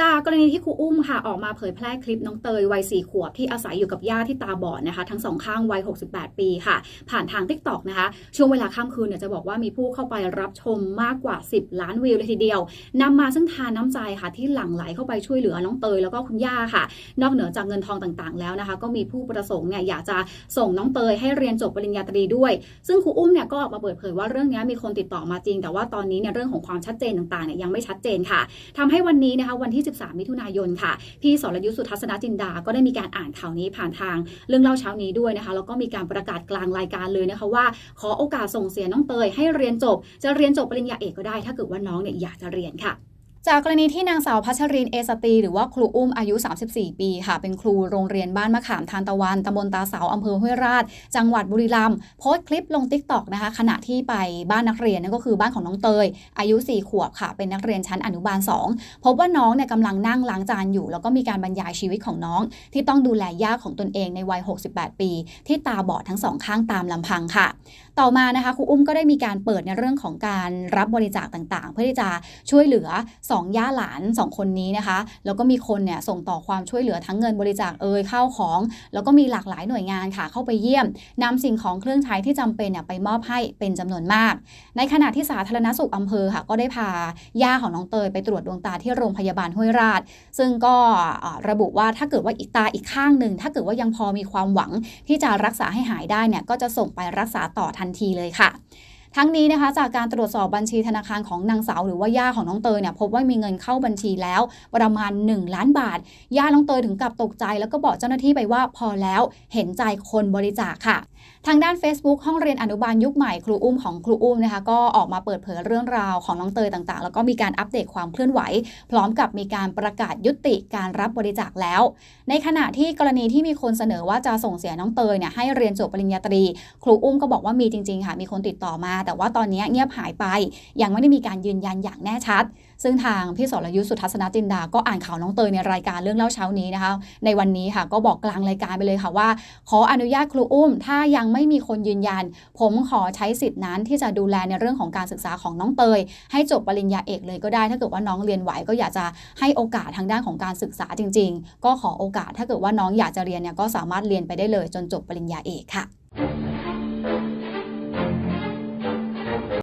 จากกรณีที่ครูอุ้มค่ะออกมาเผยแพร่คลิปน้องเตยวัยสี่ขวบที่อาศัยอยู่กับย่าที่ตาบอดนะคะ ทั้งสองข้างวัย 68 ปีค่ะ ผ่านทาง t ิ k t o k นะคะ ช่วงเวลาค่ำคืนเนี่ยจะบอกว่ามีผู้เข้าไปรับชมมากกว่า 10 ล้านวิวเลยทีเดียวนำมาซึ่งทานน้ำใจค่ะ ที่หลั่งไหลเข้าไปช่วยเหลือน้องเตยแล้วก็คุณย่าค่ะ นอกเหนือจากเงินทองต่างๆ แล้วนะคะ ก็มีผู้ประสงค์เนี่ยอยากจะส่งน้องเตยให้เรียนจบปริญญาตรีด้วย ซึ่งครูอุ้มเนี่ยก็ออกมาเปิดเผยว่าเรื่องนี้มีคนติดต่อมาจริง แต่ว่าตอนนี้เนี่ยเรื่องของความชัดเจนต่างๆเนี่ยยังไม่ชัดเจนค่ะทำให้วันนี้นะคะวันที่13 มิถุนายนค่ะ พี่สรยุทธสุทัศนจินดา ก็ได้มีการอ่านข่าวนี้ผ่านทางเรื่องเล่าเช้านี้ด้วยนะคะ แล้วก็มีการประกาศกลางรายการเลยนะคะว่า ขอโอกาสส่งเสียน้องเตยให้เรียนจบ จะเรียนจบปริญญาเอกก็ได้ ถ้าเกิดว่าน้องเนี่ยอยากจะเรียนค่ะ จากกรณีที่นางสาวพัชรินเอสตี หรือว่าครูอุ้มอายุ 34 ปีค่ะ เป็นครูโรงเรียนบ้านมะขามทานตะวันตำบลตาเสาอำเภอห้วยราช จังหวัดบุรีรัมย์โพสต์คลิปลงติ๊กต็อกนะคะขณะที่ไปบ้านนักเรียนนั่นก็คือบ้านของน้องเตย อายุ 4 ขวบค่ะ เป็นนักเรียนชั้นอนุบาล 2 พบว่าน้องเนี่ยกำลังนั่งล้างจานอยู่ แล้วก็มีการบรรยายชีวิตของน้อง ที่ต้องดูแลย่าของตนเองในวัย 68 ปี ที่ตาบอดทั้งสองข้างตามลำพังค่ะ ต่อมานะคะครูอุ้มก็ได้มีการเปิดในเรื่องของการรับบริจาคต่างๆ เพื่อที่จะช่วยเหลือ2ย่าหลานสองคนนี้นะคะ แล้วก็มีคนเนี่ยส่งต่อความช่วยเหลือทั้งเงินบริจาคเอ่ยข้าวของ แล้วก็มีหลากหลายหน่วยงานค่ะ เข้าไปเยี่ยมนำสิ่งของเครื่องใช้ที่จำเป็นเนี่ยไปมอบให้เป็นจำนวนมาก ในขณะที่สาธารณสุขอำเภอค่ะ ก็ได้พาย่าของน้องเตยไปตรวจดวงตาที่โรงพยาบาลห้วยราช ซึ่งก็ระบุว่าถ้าเกิดว่าอีกตาอีกข้างหนึ่งถ้าเกิดว่ายังพอมีความหวังที่จะรักษาให้หายได้เนี่ยก็จะส่งไปรักษาต่อทันทีเลยค่ะ ทั้งนี้นะคะจากการตรวจสอบบัญชีธนาคารของนางสาวหรือว่าย่าของน้องเตยเนี่ยพบว่ามีเงินเข้าบัญชีแล้วประมาณ 1 ล้านบาท ย่าน้องเตยถึงกับตกใจ แล้วก็บอกเจ้าหน้าที่ไปว่าพอแล้วเห็นใจคนบริจาคค่ะ ทางด้าน Facebook ห้องเรียนอนุบาลยุคใหม่ครูอุ้มของครูอุ้มนะคะก็ออกมาเปิดเผยเรื่องราวของน้องเตยต่างๆ แล้วก็มีการอัปเดตความเคลื่อนไหว พร้อมกับมีการประกาศยุติการรับบริจาคแล้ว ในขณะที่กรณีที่มีคนเสนอว่าจะส่งเสียน้องเตยเนี่ยให้เรียนจบปริญญาตรี ครูอุ้มก็บอกว่ามีจริง ๆ ค่ะมีคนติดต่อมาแต่ว่าตอนนี้เงียบหายไป ยังไม่ได้มีการยืนยันอย่างแน่ชัด ซึ่งทางพี่สรยุทธสุทัศนจินดา ก็อ่านข่าวน้องเตยในรายการเรื่องเล่าเช้านี้นะคะ ในวันนี้ค่ะก็บอกกลางรายการไปเลยค่ะว่า ขออนุญาตครูอุ้ม ถ้ายังไม่มีคนยืนยัน ผมขอใช้สิทธินั้นที่จะดูแลในเรื่องของการศึกษาของน้องเตย ให้จบปริญญาเอกเลยก็ได้ ถ้าเกิดว่าน้องเรียนไหวก็อยากจะให้โอกาสทางด้านของการศึกษาจริง ๆ ก็ขอโอกาสถ้าเกิดว่าน้องอยากจะเรียนเนี่ยก็สามารถเรียนไปได้เลยจนจบปริญญาเอกค่ะ